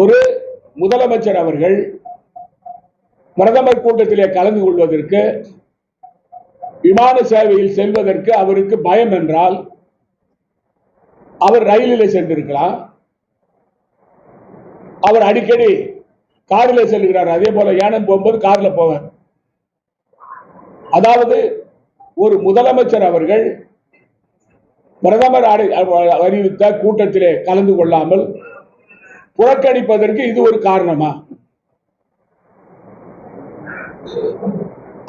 ஒரு முதலமைச்சர் அவர்கள் பிரதமர் கூட்டத்திலே கலந்து கொள்வதற்கு விமான சேவையில் செல்வதற்கு அவருக்கு பயம் என்றால் அவர் ரயிலில் சென்றிருக்கலாம். அவர் அடிக்கடி காரில் செல்கிறார். அதே போல யானம் போகும்போது காரில் போவார். அதாவது ஒரு முதலமைச்சர் அவர்கள் பிரதமர் அறிவித்த கூட்டத்திலே கலந்து கொள்ளாமல் புறக்கணிப்பதற்கு இது ஒரு காரணமா?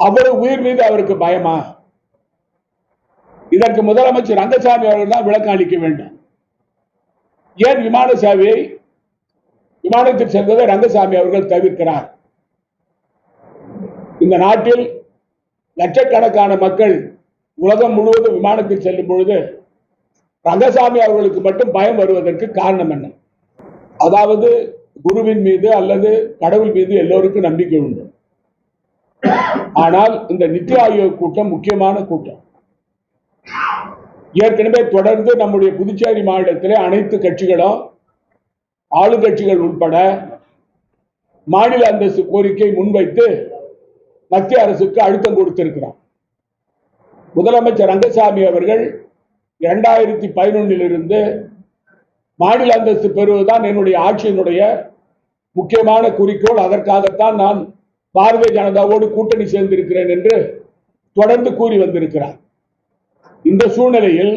அவர் உயிர் மீது அவருக்கு பயமா? இதற்கு முதலமைச்சர் ரங்கசாமி அவர்கள் தான் விளக்கம் அளிக்க வேண்டும். ஏன் விமான சேவையை விமானத்தில் செல்வதை ரங்கசாமி அவர்கள் தவிர்க்கிறார்? இந்த நாட்டில் லட்சக்கணக்கான மக்கள் உலகம் முழுவதும் விமானத்தில் செல்லும் பொழுது ரங்கசாமி அவர்களுக்கு மட்டும் பயம் வருவதற்கு காரணம் என்ன? அதாவது குருவின் மீது அல்லது கடவுள் மீது எல்லோருக்கும் நம்பிக்கை உண்டு. ஆனால் இந்த நித்தி ஆயோக் கூட்டம் முக்கியமான கூட்டம். ஏற்கனவே தொடர்ந்து நம்முடைய புதுச்சேரி மாநிலத்திலே அனைத்து கட்சிகளும் ஆளுங்கட்சிகள் உட்பட மாநில அந்தஸ்து கோரிக்கை முன்வைத்து மத்திய அரசுக்கு அழுத்தம் கொடுத்திருக்கிறார். முதலமைச்சர் ரங்கசாமி அவர்கள் இரண்டாயிரத்தி பதினொன்னிலிருந்து மாநில அந்தஸ்து பெறுவதுதான் என்னுடைய ஆட்சியினுடைய முக்கியமான குறிக்கோள். அதற்காகத்தான் நான் பாரதிய ஜனதாவோடு கூட்டணி சேர்ந்திருக்கிறேன் என்று தொடர்ந்து கூறி வந்திருக்கிறார். இந்த சூழ்நிலையில்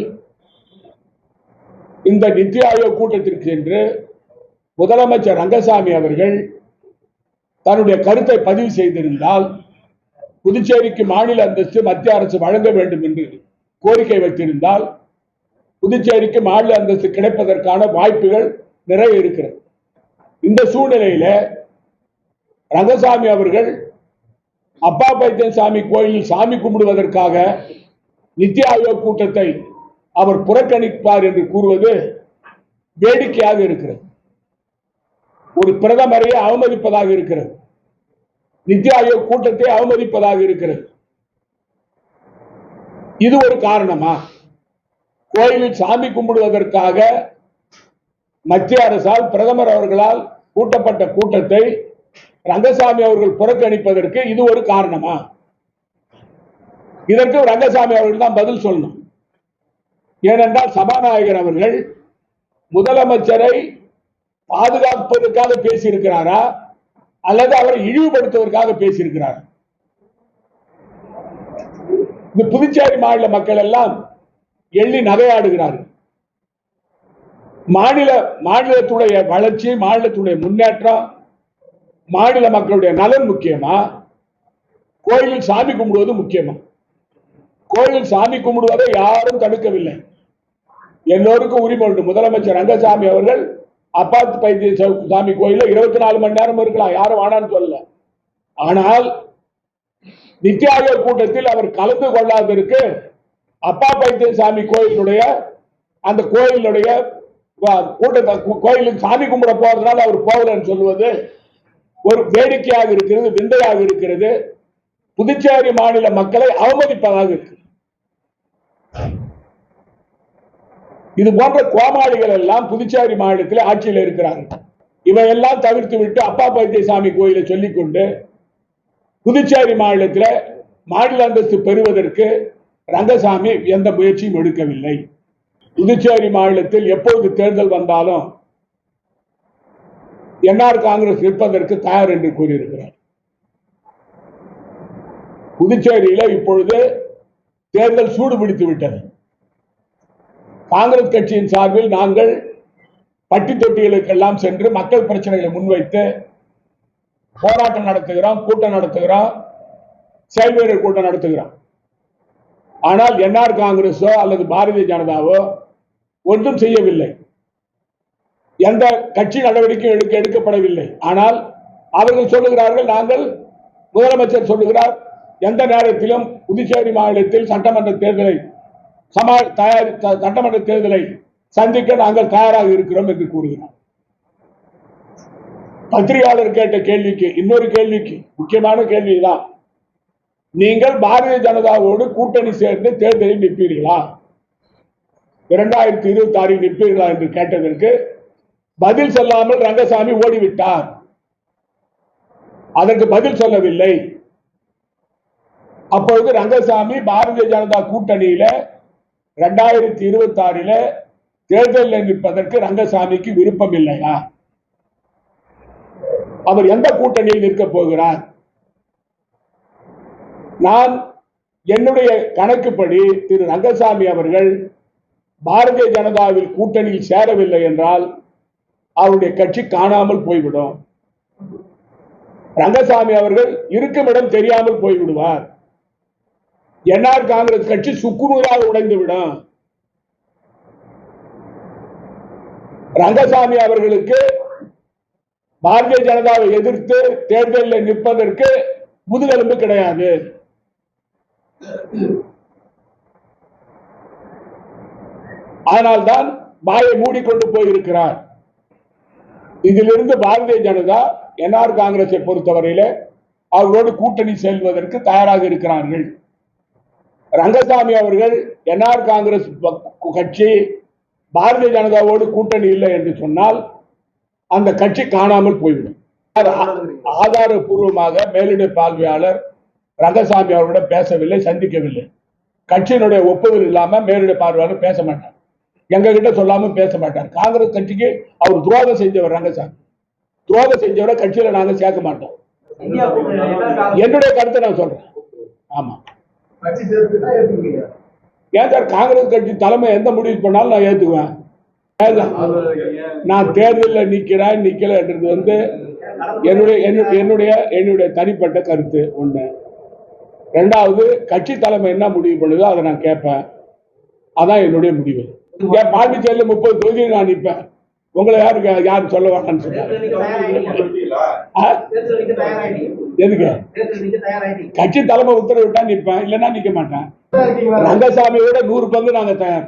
இந்த நித்தி ஆயோக் கூட்டத்திற்கு சென்று முதலமைச்சர் ரங்கசாமி அவர்கள் தன்னுடைய கருத்தை பதிவு செய்திருந்தால் புதுச்சேரிக்கு மாநில அந்தஸ்து மத்திய அரசு வழங்க வேண்டும் என்று கோரிக்கை வைத்திருந்தால் புதுச்சேரிக்கு மாநில அந்தஸ்து கிடைப்பதற்கான வாய்ப்புகள் நிறைய இருக்கிறது. இந்த சூழ்நிலையில ரங்கசாமி அவர்கள் அப்பா பைத்தியன் சாமி கோயிலில் சாமி கும்பிடுவதற்காக நித்தி ஆயோக் கூட்டத்தை அவர் புறக்கணிப்பார் என்று கூறுவது வேடிக்கையாக இருக்கிறது. ஒரு பிரதமரை அவமதிப்பதாக இருக்கிறது. நித்தி ஆயோக் கூட்டத்தை அவமதிப்பதாக இருக்கிறது. இது ஒரு காரணமா? கோயிலில் சாமி கும்பிடுவதற்காக மத்திய அரசால் பிரதமர் அவர்களால் கூட்டப்பட்ட கூட்டத்தை ரங்கசாமி அவர்கள் புறக்கணிப்பதற்கு இது ஒரு காரணமா? இதற்கு ரங்கசாமி அவர்கள் தான் பதில் சொல்லணும். ஏனென்றால் சபாநாயகர் அவர்கள் முதலமைச்சரை பாதுகாப்பதற்காக பேசியிருக்கிறாரா? அல்லது அவரை இழிவுபடுத்துவதற்காக பேசியிருக்கிறார்? இந்த புதுச்சேரி மாநில மக்கள் எல்லாம் எள்ளி நகையாடுகிறார்கள். மாநில மாநிலத்துடைய வளர்ச்சி மாநிலத்துடைய முன்னேற்றம் மாநில மக்களுடைய நலன் முக்கியமா? கோயிலில் சாமி கும்பிடுவது முக்கியமா? கோயிலில் சாமி கும்பிடுவதை யாரும் தடுக்கவில்லை. எல்லோருக்கும் உரிமை உண்டு. முதலமைச்சர் ரங்கசாமி அவர்கள் அப்பாத்து பைத்திய சாமி கோயில இருபத்தி நாலு மணி நேரம் இருக்கலாம். யாரும் வேணான்னு சொல்லல. ஆனால் நித்தி ஆயோக் கூட்டத்தில் அவர் கலந்து கொள்ளாததற்கு அப்பா பைத்திய சாமி கோயிலுடைய அந்த கோயிலுடைய கூட்டத்தை கோயிலுக்கு சாமி கும்பிட போறதுனால அவர் போகலன்னு சொல்லுவது ஒரு வேடிக்கையாக இருக்கிறது விந்தையாக இருக்கிறது புதுச்சேரி மாநில மக்களை அவமதிப்பதாக இருக்கு. இது போன்ற கோமாளிகள் எல்லாம் புதுச்சேரி மாநிலத்தில் ஆட்சியில் இருக்கிறார்கள் இவையெல்லாம் தவிர்த்து விட்டு அப்பா பைத்தியசாமி கோயிலை சொல்லிக்கொண்டு புதுச்சேரி மாநிலத்தில் மாநில அந்தஸ்து பெறுவதற்கு ரங்கசாமி எந்த முயற்சியும் எடுக்கவில்லை. புதுச்சேரி மாநிலத்தில் எப்பொழுது தேர்தல் வந்தாலும் என்ஆர் காங்கிரஸ் நிற்பதற்கு தயார் என்று கூறியிருக்கிறார். புதுச்சேரியில இப்பொழுது தேர்தல் சூடுபிடித்து விட்டது. காங்கிரஸ் கட்சியின் சார்பில் நாங்கள் பட்டி தொட்டிகளுக்கெல்லாம் சென்று மக்கள் பிரச்சனைகளை முன்வைத்து போராட்டம் நடத்துகிறோம் கூட்டம் நடத்துகிறோம் செயல்வீரர் கூட்டம் நடத்துகிறோம். ஆனால் என்ஆர் காங்கிரஸோ அல்லது பாரதிய ஜனதாவோ ஒன்றும் செய்யவில்லை. எந்த கட்சி நடவடிக்கை எடுக்க எடுக்கப்படவில்லை. ஆனால் அவர்கள் சொல்லுகிறார்கள் நாங்கள் முதலமைச்சர் சொல்லுகிறார் எந்த நேரத்திலும் புதுச்சேரி மாநிலத்தில் சட்டமன்ற தேர்தலை சமா தயார் சட்டமன்ற தேர்தலை சந்திக்க நாங்கள் தயாராக இருக்கிறோம் என்று கூறுகிறார். பத்திரிகையாளர் கேட்ட கேள்விக்கு இன்னொரு கேள்விக்கு முக்கியமான கேள்விதான். நீங்கள் பாரதிய ஜனதாவோடு கூட்டணி சேர்ந்து தேர்தலில் நிற்பீர்களா? இரண்டாயிரத்தி இருபத்தி ஆறில் நிற்பீர்களா என்று கேட்டதற்கு பதில் சொல்லாமல் ரங்கசாமி ஓடிவிட்டார். அதற்கு பதில் சொல்லவில்லை. அப்பொழுது ரங்கசாமி பாரதிய ஜனதா கூட்டணியில இரண்டாயிரத்தி இருபத்தி ஆறில தேர்தலில் நிற்பதற்கு ரங்கசாமிக்கு விருப்பம் இல்லையா? அவர் எந்த கூட்டணியில் நிற்க போகிறார்? நான் என்னுடைய கணக்குப்படி திரு ரங்கசாமி அவர்கள் பாரதிய ஜனதாவில் கூட்டணியில் சேரவில்லை என்றால் அவருடைய கட்சி காணாமல் போய்விடும். ரங்கசாமி அவர்கள் இருக்கும் இடம் தெரியாமல் போய்விடுவார். என்ஆர் காங்கிரஸ் கட்சி சுக்குநூறாக உடைந்துவிடும். ரங்கசாமி அவர்களுக்கு பாரதிய ஜனதாவை எதிர்த்து தேர்தலில் நிற்பதற்கு முதுகெலும்பு கிடையாது. அதனால்தான் வாயை மூடிக்கொண்டு போயிருக்கிறார். இதிலிருந்து பாரதிய ஜனதா என்ஆர் காங்கிரஸை பொறுத்தவரையில அவர்களோடு கூட்டணி செல்வதற்கு தயாராக இருக்கிறார்கள். ரங்கசாமி அவர்கள் என்ஆர் காங்கிரஸ் கட்சி பாரதிய ஜனதாவோடு கூட்டணி இல்லை என்று சொன்னால் அந்த கட்சி காணாமல் போய்விடும். ஆதாரபூர்வமாக மேலிட பார்வையாளர் ரங்கசாமி அவரோட பேசவில்லை சந்திக்கவில்லை. கட்சியினுடைய ஒப்புதல் இல்லாம மேலிட பார்வையாளர் பேச மாட்டார். எங்க கிட்ட சொல்லாம பேச மாட்டார். காங்கிரஸ் கட்சிக்கு அவர் துரோகம் செஞ்சவர் ரங்கசாமி. துரோகம் செஞ்சவரை கட்சியில நாங்க சேர்க்க மாட்டோம். என்னுடைய கருத்தை நான் சொல்றேன். ஆமா. ஏன் சார் காங்கிரஸ் கட்சி தலைமை எந்த முடிவு பண்ணாலும் நான் ஏத்துக்குவேன். நான் தேர்தலில் நிக்கிறேன் நிக்கலன்றது வந்து என்னுடைய என்னுடைய என்னுடைய தனிப்பட்ட கருத்து ஒண்ணு. ரெண்டாவது கட்சி தலைமை என்ன முடிவு பண்ணுதோ அதை நான் கேட்பேன். அதான் என்னுடைய முடிவு. என் பாண்டிச்சேரியில் முப்பது தொகுதியில் நான் நிற்பேன். உங்களை யாருக்கு யாரும் சொல்ல நிக்க தயாராயிட்டீங்க எதுக்கு? கட்சி தலைமை உத்தரவிட்டா நிற்பேன். இல்லைன்னா நிக்க மாட்டேன். ரங்கசாமியோட நூறு பங்கு நாங்க தயார்.